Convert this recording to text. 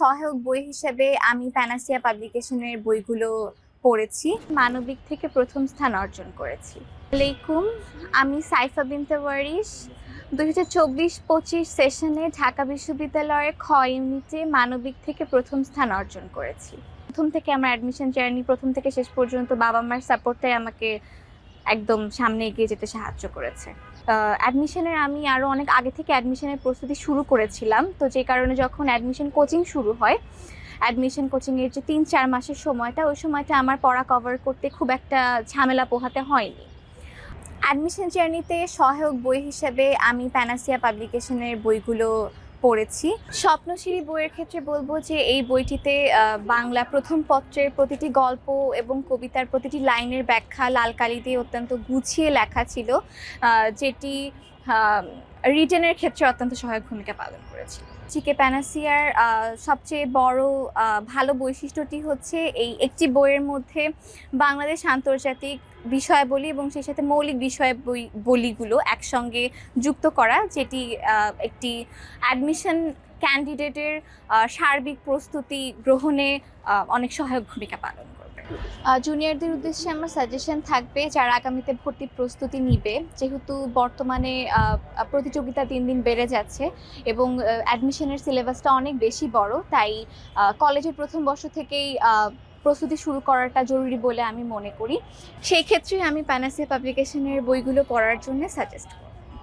সহায়ক বই হিসেবে আমি প্যানাসিয়া পাবলিকেশনের বইগুলো পড়েছি। মানবিক থেকে প্রথম স্থান অর্জন করেছি। আলাইকুম আমি সাইফা বিনতে ওয়ারিশ। দুই হাজার চব্বিশ পঁচিশ সেশনে ঢাকা বিশ্ববিদ্যালয়ের খ ইউনিটে মানবিক থেকে প্রথম স্থান অর্জন করেছি। প্রথম থেকে আমার অ্যাডমিশন জার্নি প্রথম থেকে শেষ পর্যন্ত বাবা মার সাপোর্টটাই আমাকে একদম সামনে এগিয়ে যেতে সাহায্য করেছে। অ্যাডমিশনের আমি আরও অনেক আগে থেকে অ্যাডমিশনের প্রস্তুতি শুরু করেছিলাম। তো যে কারণে যখন অ্যাডমিশন কোচিং শুরু হয় অ্যাডমিশন কোচিংয়ের যে তিন চার মাসের সময়টা, ওই সময়টা আমার পড়া কভার করতে খুব একটা ঝামেলা পোহাতে হয়নি। অ্যাডমিশন জার্নিতে সহায়ক বই হিসেবে আমি প্যানাসিয়া পাবলিকেশনের বইগুলো পড়েছি। স্বপ্নশিরি বইয়ের ক্ষেত্রে বলব যে এই বইটিতে বাংলা প্রথম পত্রের প্রতিটি গল্প এবং কবিতার প্রতিটি লাইনের ব্যাখ্যা লাল কালি দিয়ে অত্যন্ত গুছিয়ে লেখা ছিল। যেটি রিটেনের ক্ষেত্রে অত্যন্ত সহায়ক ভূমিকা পালন করেছে। চিকে প্যানাসিয়ার সবচেয়ে বড় ভালো বৈশিষ্ট্যটি হচ্ছে এই একটি বইয়ের মধ্যে বাংলাদেশ আন্তর্জাতিক বিষয়াবলী এবং সেই সাথে মৌলিক বিষয় বলিগুলো একসঙ্গে যুক্ত করা, যেটি একটি অ্যাডমিশন ক্যান্ডিডেটের সার্বিক প্রস্তুতি গ্রহণে অনেক সহায়ক ভূমিকা পালন করবে জুনিয়রদের উদ্দেশ্যে আমার সাজেশন থাকবে যারা আগামীতে ভর্তি প্রস্তুতি নিবে। যেহেতু বর্তমানে প্রতিযোগিতা দিন দিন বেড়ে যাচ্ছে এবং অ্যাডমিশনের সিলেবাসটা অনেক বেশি বড়। তাই কলেজের প্রথম বর্ষ থেকেই প্রস্তুতি শুরু করাটা জরুরি বলে আমি মনে করি। সেই ক্ষেত্রে আমি প্যানাসিয়া পাবলিকেশনের বইগুলো পড়ার জন্য সাজেস্ট করব।